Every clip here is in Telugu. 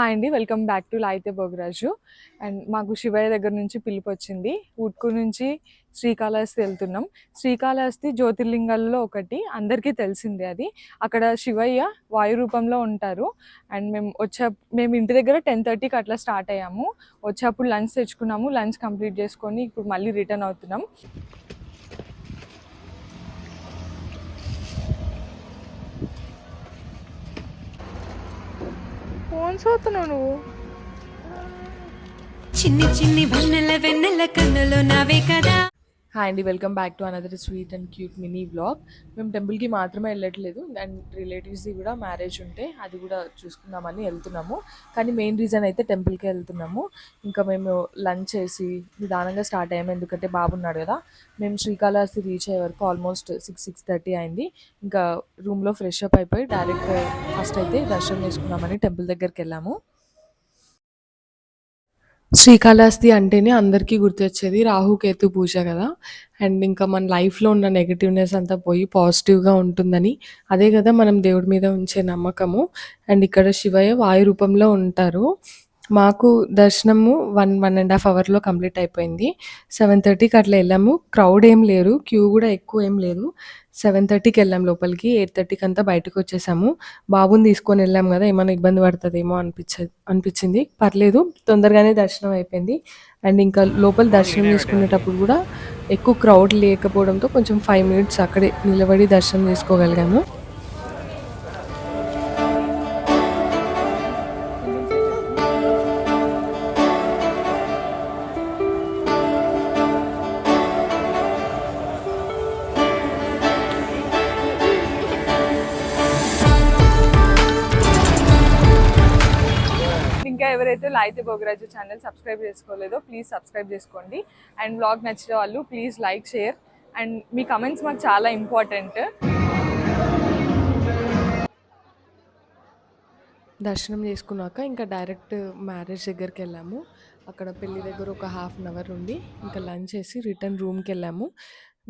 హాయ్ అండి welcome back to Lalitha Bhogaraju. And మాకు శివయ్య దగ్గర నుంచి పిలుపు వచ్చింది ఉట్కు నుంచి శ్రీకాళహస్తి వెళ్తున్నాం. శ్రీకాళహస్తి జ్యోతిర్లింగాల్లో ఒకటి అందరికీ తెలిసిందే అది. అక్కడ శివయ్య వాయు రూపంలో ఉంటారు. అండ్ మేము వచ్చే మేము ఇంటి దగ్గర టెన్ థర్టీకి అట్లా స్టార్ట్ అయ్యాము. వచ్చేప్పుడు లంచ్ తెచ్చుకున్నాము. లంచ్ కంప్లీట్ చేసుకొని ఇప్పుడు మళ్ళీ రిటర్న్ అవుతున్నాం. ఫోన్ చూస్తున్నావు నువ్వు? చిన్ని చిన్ని వెన్నెల వెన్నెల కన్నులు నావే కదా. హాయ్ అండి welcome back to another sweet and cute mini vlog మేము టెంపుల్కి మాత్రమే వెళ్ళట్లేదు. అండ్ రిలేటివ్స్ది కూడా మ్యారేజ్ ఉంటే అది కూడా చూసుకుందామని వెళ్తున్నాము. కానీ మెయిన్ రీజన్ అయితే టెంపుల్కే వెళ్తున్నాము. ఇంకా మేము లంచ్ చేసి నిదానంగా స్టార్ట్ అయ్యాము. ఎందుకంటే బాబున్నాడు కదా. మేము శ్రీకాళహస్తి రీచ్ అయ్యే వరకు ఆల్మోస్ట్ సిక్స్ సిక్స్ థర్టీ అయింది. ఇంకా రూమ్లో ఫ్రెష్ అప్ అయిపోయి డైరెక్ట్ ఫస్ట్ అయితే దర్శనం చేసుకుందామని టెంపుల్ దగ్గరికి వెళ్ళాము. శ్రీకాళహస్తి అంటేనే అందరికీ గుర్తొచ్చేది రాహుకేతు పూజ కదా. అండ్ ఇంకా మన లైఫ్లో ఉన్న నెగిటివ్నెస్ అంతా పోయి పాజిటివ్గా ఉంటుందని. అదే కదా మనం దేవుడి మీద ఉంచే నమ్మకము. అండ్ ఇక్కడ శివయ్య వాయు రూపంలో ఉంటారు. మాకు దర్శనము వన్ వన్ అండ్ హాఫ్ అవర్లో కంప్లీట్ అయిపోయింది. సెవెన్ థర్టీకి అట్లా వెళ్ళాము. క్రౌడ్ ఏం లేరు క్యూ కూడా ఎక్కువ ఏం లేదు. సెవెన్ థర్టీకి వెళ్ళాం లోపలికి ఎయిట్ థర్టీకి అంతా బయటకు వచ్చేసాము. బాబుని తీసుకొని వెళ్ళాం కదా ఏమైనా ఇబ్బంది పడుతుందేమో అనిపించ అనిపించింది. పర్లేదు తొందరగానే దర్శనం అయిపోయింది. అండ్ ఇంకా లోపల దర్శనం చేసుకునేటప్పుడు కూడా ఎక్కువ క్రౌడ్ లేకపోవడంతో కొంచెం ఫైవ్ మినిట్స్ అక్కడే నిలబడి దర్శనం చేసుకోగలిగాము. ఇంకా ఎవరైతే లాయితే బోగరాజు ఛానల్ సబ్స్క్రైబ్ చేసుకోలేదో ప్లీజ్ సబ్స్క్రైబ్ చేసుకోండి. అండ్ బ్లాగ్ నచ్చిన వాళ్ళు ప్లీజ్ లైక్ షేర్ అండ్ మీ కమెంట్స్ మాకు చాలా ఇంపార్టెంట్. దర్శనం చేసుకున్నాక ఇంకా డైరెక్ట్ మ్యారేజ్ దగ్గరికి వెళ్ళాము. అక్కడ పెళ్ళి దగ్గర ఒక హాఫ్ అన్ అవర్ ఉండి ఇంకా లంచ్ చేసి రిటర్న్ రూమ్కి వెళ్ళాము.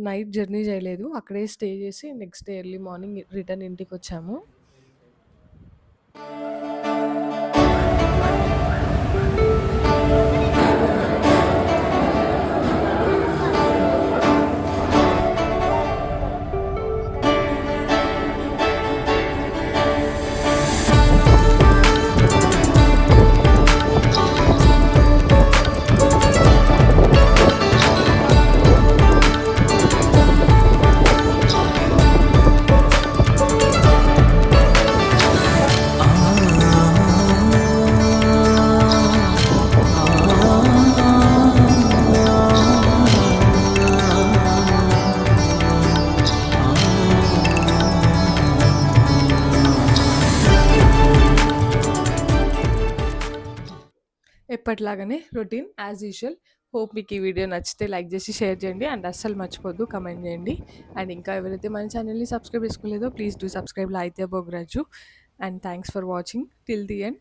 నైట్ జర్నీ చేయలేదు అక్కడే స్టే చేసి next day early morning return ఇంటికి వచ్చాము. ఎప్పటిలాగానే రొటీన్ యాజ్ యూజువల్. హోప్ మీకు ఈ వీడియో నచ్చితే లైక్ చేసి షేర్ చేయండి అండ్ అస్సలు మర్చిపోద్దు కమెంట్ చేయండి. అండ్ ఇంకా ఎవరైతే మన ఛానల్ని subscribe చేసుకోలేదో please do subscribe. Lalitha Bogaraju and thanks for watching. Till the end.